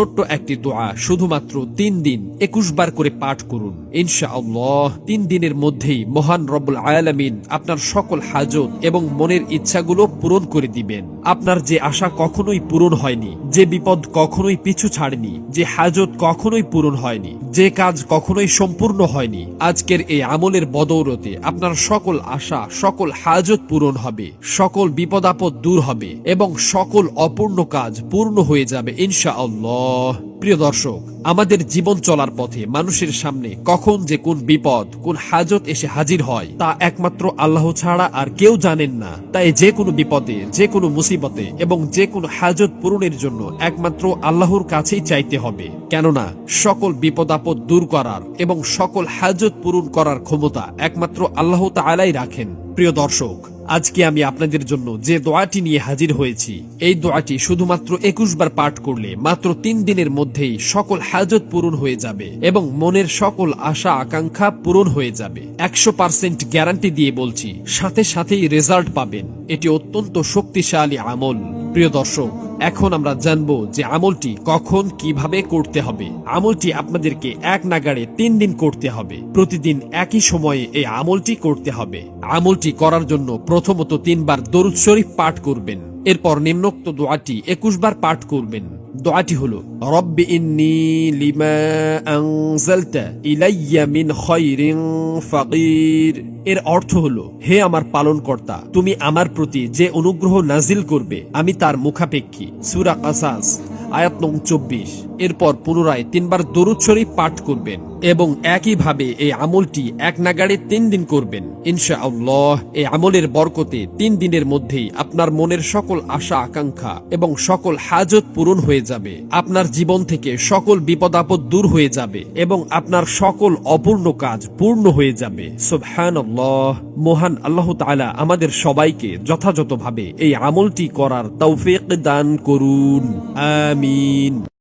ছোট্ট একটি দোয়া শুধুমাত্র তিন দিন একুশ বার করে পাঠ করুন। ইনশা আল্লাহ তিন দিনের মধ্যেই মহান রব্বুল আয়ালামিন আপনার সকল হাজত এবং মনের ইচ্ছাগুলো পূরণ করে দিবেন। আপনার যে আশা কখনোই পূরণ হয়নি যে বিপদ কখনোই পিছু ছাড়েনি, যে হাজত কখনোই পূরণ হয়নি, যে কাজ কখনোই সম্পূর্ণ হয়নি, আজকের এই আমলের বদৌরতে আপনার সকল আশা, সকল হাজত পূরণ হবে, সকল বিপদ আপদ দূর হবে এবং সকল অপূর্ণ কাজ পূর্ণ হয়ে যাবে ইনশা আল্লাহ প্রিয় দর্শক আমাদের জীবন চলার পথে মানুষের সামনে কখন যে কোন বিপদ, কোন হাজত এসে হাজির হয়, তা একমাত্র আল্লাহ ছাড়া আর কেউ জানেন না। তাই যে কোনো বিপদে, যে কোনো মুসিবতে এবং যে কোনো হাজত পূরণের জন্য একমাত্র আল্লাহর কাছেই চাইতে হবে। কেননা, সকল বিপদ আপদ দূর করার এবং সকল হাজত পূরণ করার ক্ষমতা একমাত্র আল্লাহ তাআলাই রাখেন। প্রিয় দর্শক আজকে আমি আপনাদের জন্য যে দোয়াটি নিয়ে হাজির হয়েছি, এই দোয়াটি শুধুমাত্র একুশ বার পাঠ করলে মাত্র তিন দিনের মধ্যেই সকল হাজত পূরণ হয়ে যাবে এবং মনের সকল আশা আকাঙ্ক্ষা পূরণ হয়ে যাবে। একশো পার্সেন্ট গ্যারান্টি দিয়ে বলছি, সাথে সাথেই রেজাল্ট পাবেন। এটি অত্যন্ত শক্তিশালী আমল। প্রিয় দর্শক, এখন আমরা জানব যে আমলটি কখন কীভাবে করতে হবে। আমলটি আপনাদেরকে এক নাগাড়ে তিন দিন করতে হবে। প্রতিদিন একই সময়ে এই আমলটি করতে হবে। আমলটি করার জন্য প্রথমত তিনবার দরুদ শরীফ পাঠ করবেন। এরপর নিম্নোক্ত দোয়াটি একুশ বার পাঠ করবেন। দোয়াটি হলো, রব্বি ইন্নি লিমা আনজালতা ইলাইয়া মিন খায়রিন ফাকির এর অর্থ হলো, হে আমার পালনকর্তা, তুমি আমার প্রতি যে অনুগ্রহ নাজিল করবে, আমি তার মুখাপেক্ষী। সুরা কাসাস, আয়াত নং চব্বিশ। এরপর পুনরায় তিনবার দরুদ শরীফ পাঠ করবেন এবং একইভাবে এই আমলটি এক নাগাড়ে তিন দিন করবেন। ইনশা আল্লাহ এই আমলের বরকতে তিন দিনের মধ্যেই আপনার মনের সকল আশা, আকাঙ্ক্ষা এবং সকল হাজত পূরণ হয়ে যাবে। আপনার জীবন থেকে সকল বিপদ আপদ দূর হয়ে যাবে এবং আপনার সকল অপূর্ণ কাজ পূর্ণ হয়ে যাবে। সুবহান মহান আল্লাহ তাআলা আমাদের সবাইকে যথাযথভাবে এই আমলটি করার তৌফিক দান করুন। আমিন।